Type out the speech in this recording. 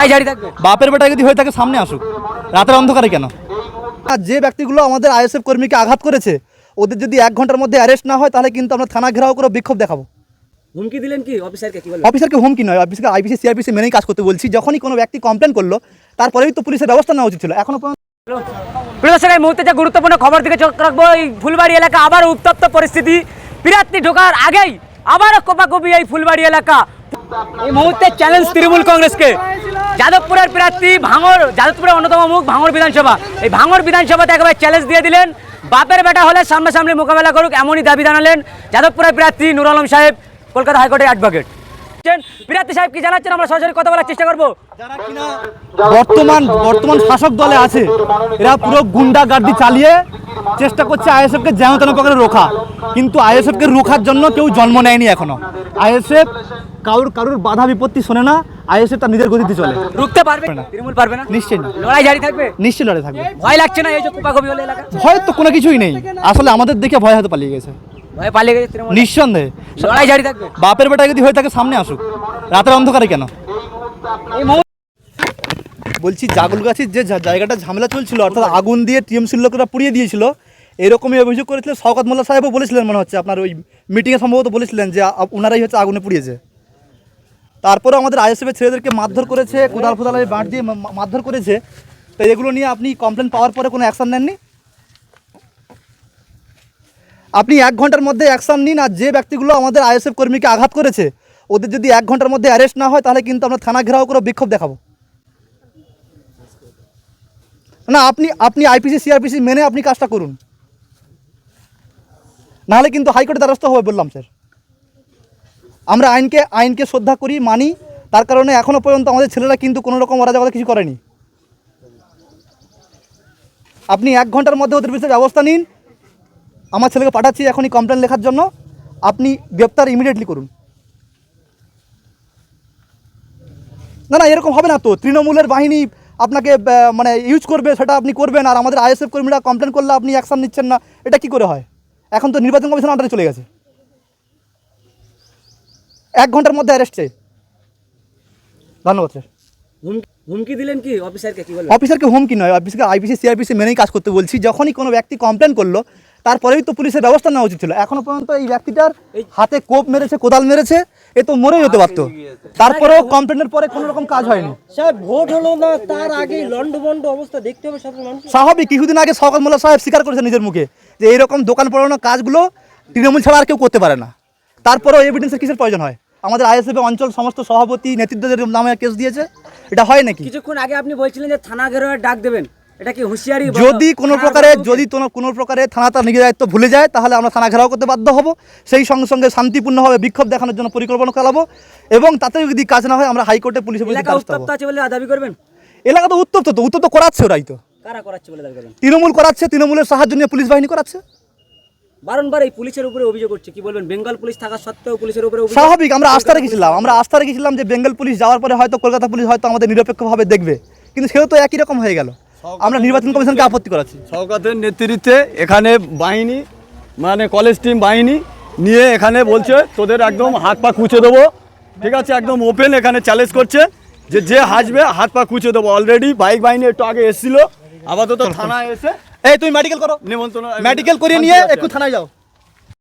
তাই জারি থাকবে। বাপের বেটা যদি হয়ে থাকে সামনে আসুক। রাতের অন্ধকারে কেন? আর যে ব্যক্তিগুলো আমাদের আইএসএফ কর্মীকে আঘাত করেছে ওদের যদি এক ঘণ্টার মধ্যে অ্যারেস্ট না হয় তাহলে কিন্তু আমরা থানা ঘেরাও করে বিক্ষোভ দেখাবো। হুমকি দিলেন কি অফিসারকে কি? বললেন? অফিসারকে হুমকি নয় অফিসকে আইপিসি সিআরপিসি মেনেই কাজ করতে বলছি। যখনই কোনো ব্যক্তি কমপ্লেন করল তারপরেই তো পুলিশের ব্যবস্থা নেওয়া উচিত ছিল। এখনও পর্যন্ত এই মুহূর্তে যে গুরুত্বপূর্ণ খবর দিকে চোখ রাখব এই ফুলবাড়ি এলাকা আবার উত্তপ্ত পরিস্থিতি। বিরাটনি ঢোকার আগেই আবারও কোপাকুপি এই ফুলবাড়ি এলাকা। এই মুহূর্তে চ্যালেঞ্জ তৃণমূল কংগ্রেসকে। যাদবপুরের প্রার্থী ভাঙর, যাদবপুরের অন্যতম মুখ ভাঙর বিধানসভা। এই ভাঙর বিধানসভাতে একেবারে চ্যালেঞ্জ দিয়ে দিলেন। বাপের বেটা হলে সামনাসামনি মোকাবেলা করুক, এমনই দাবি জানালেন যাদবপুরের প্রার্থী নুর আলম সাহেব, কলকাতা হাইকোর্টের অ্যাডভোকেট প্রার্থী সাহেব জানাচ্ছেন? আমরা সরাসরি কথা বলার চেষ্টা করব। বর্তমান বর্তমান শাসক দলে আছে। এরা পুরো গুন্ডাগার্দি চালিয়ে চেষ্টা করছে যেন রোখা। কিন্তু আইএসএফকে রোখার জন্য কেউ জন্ম নেয়নি এখনও। আইএসএফ কারুর কারুর বাধা বিপত্তি শোনে না। আইএসএফ তার নিজের গতিতে চলে। রুখতে পারবে? না। তৃণমূল পারবে না? নিশ্চয়ই না। লড়াই জারি থাকবে? নিশ্চয়ই লড়ে থাকবে। ভয় লাগছে না এই যে কোপাকপি হলে এলাকা? ভয় তো কোনো কিছুই নেই। আসলে আমাদের দেখে ভয় হয়তো পালিয়ে গেছে। ভয় পালিয়ে গেছে তৃণমূল? নিঃসন্দেহে। লড়াই জারি থাকবে? বাপের বেটা যদি হয়ে থাকে সামনে আসুক। রাতের অন্ধকারে কেন? এই বলছি জাগুলগাছির যে জায়গাটা ঝামেলা চলছিল অর্থাৎ আগুন দিয়ে টিএমসির লোকেরা পুড়িয়ে দিয়েছিল এরকমই অভিযোগ করেছিল। শওকত মোল্লা সাহেবও বলেছিলেন মনে হচ্ছে আপনার ওই মিটিংয়ে সম্ভবত বলেছিলেন যে ওনারাই হচ্ছে আগুনে পুড়িয়েছে। তারপরে আমাদের আইএসএফের ছেলেদেরকে মারধর করেছে, কোদাল ফোদালের বাঁট দিয়ে মারধর করেছে। তো এগুলো নিয়ে আপনি কমপ্লেন পাওয়ার পরে কোনো অ্যাকশন নেননি? আপনি এক ঘণ্টার মধ্যে অ্যাকশান নিন আর যে ব্যক্তিগুলো আমাদের আইএসএফ কর্মীকে আঘাত করেছে, ওদের যদি এক ঘণ্টার মধ্যে অ্যারেস্ট না হয়, তাহলে কিন্তু আমরা থানা ঘেরাও করে বিক্ষোভ দেখাবো। না, আপনি আপনি আইপিসি সিআরপিসি মেনে আপনি কাজটা করুন। নাহলে কিন্তু হাইকোর্টে দ্বারস্থ হবে বললাম, স্যার। আমরা আইনকে আইনকে শ্রদ্ধা করি, মানি, তার কারণে এখনও পর্যন্ত আমাদের ছেলেরা কিন্তু কোনো রকম অরাজকতা কিছু করেনি। আপনি এক ঘণ্টার মধ্যে ওদের বিরুদ্ধে ব্যবস্থা নিন। আমার ছেলেকে পাঠাচ্ছি এখনই কমপ্লেন লেখার জন্য। আপনি গ্রেপ্তার ইমিডিয়েটলি করুন। না না, এরকম হবে না তো। তৃণমূলের বাহিনী আপনাকে মানে ইউজ করবে, সেটা আপনি করবেন, আর আমাদের আইএসএফ কর্মীরা কমপ্লেন করলে আপনি অ্যাকশন নিচ্ছেন না। এটা কি করে হয়? এখন তো নির্বাচন কমিশন আন্ডারে চলে গেছে। এক ঘণ্টার মধ্যে অ্যারেস্ট চাই। ধন্যবাদ স্যার হুমকি হুমকি দিলেন কি? অফিসারকে কি বললেন? অফিসারকে হুমকি নয় অফিসকে আইপিসি সিআরপিসি মেনেই কাজ করতে বলছি। যখনই কোনো ব্যক্তি কমপ্লেন করল তারপরেই তো পুলিশের ব্যবস্থা নেওয়া উচিত ছিল। এখনও পর্যন্ত এই ব্যক্তিটার হাতে কোপ মেরেছে কোদাল মেরেছে এ তো মরেই যেতে পারতো। তারপরেও কমপ্লেনের পরে কোনো রকম কাজ হয়নি। সাহেব ভোট হলো না তার আগে লন্ডভন্ড অবস্থা দেখতে হবে সাধারণ মানুষ স্বাভাবিক কিছুদিন আগে শওকত মোল্লা সাহেব স্বীকার করেছে নিজের মুখে যে এইরকম দোকান পড়ানো কাজগুলো তৃণমূল ছাড়া আর কেউ করতে পারে না। তারপরেও এভিডেন্সের কিসের প্রয়োজন হয়? আমাদের আইএসএফ অঞ্চল সমস্ত সভাপতি নেতৃত্বদের নামে কেস দিয়েছে। এটা হয় নাকি? কিছুক্ষণ আগে আপনি বলছিলেন যে থানা ঘেরোয়ের ডাক দেবেন। এটা কি হুঁশিয়ারি যদি কোনো থানা প্রকারে যদি কোনো কোনো প্রকারে থানা তার নিজের দায়িত্ব ভুলে যায় তাহলে আমরা থানা ঘেরাও করতে বাধ্য হব। সেই সঙ্গে সঙ্গে শান্তিপূর্ণভাবে বিক্ষোভ দেখানোর জন্য পরিকল্পনা চালাবো এবং তাতে যদি কাজ না হয় আমরা হাইকোর্টে বলে দাবি করবেন? এলাকা তো উত্তপ্ত তো উত্তপ্ত করাচ্ছে ওরাই তো। কারা করাচ্ছে বলে দাবি করবেন? তৃণমূল করাচ্ছে তৃণমূলের সাহায্য নিয়ে পুলিশ বাহিনী করাচ্ছে। বারংবার এই পুলিশের উপরে অভিযোগ করছে। কি বলবেন? বেঙ্গল পুলিশ থাকা সত্ত্বেও পুলিশের উপরে স্বাভাবিক আমরা আস্থা রেখেছিলাম। আমরা আস্থা রেখেছিলাম যে বেঙ্গল পুলিশ যাওয়ার পরে হয়তো কলকাতা পুলিশ হয়তো আমাদের নিরপেক্ষভাবে দেখবে। কিন্তু সেও তো একই রকম হয়ে গেল। আমরা নির্বাচন কমিশনকে আপত্তি করাচ্ছি। সরকারের নেতৃত্বে এখানে বাহিনী মানে কলেজ টিম বাহিনী নিয়ে এখানে বলছে তোদের একদম হাত পা কুচে দেবো। ঠিক আছে একদম ওপেন এখানে চ্যালেঞ্জ করছে যে যে হাসবে হাত পা কুচে দেবো। অলরেডি বাইক বাহিনী একটু আগে এসেছিল। আপাতত থানায় এসে এই তুমি মেডিকেল করো। নিমন্ত্রণ মেডিকেল করিয়ে নিয়ে একটু থানায় যাও।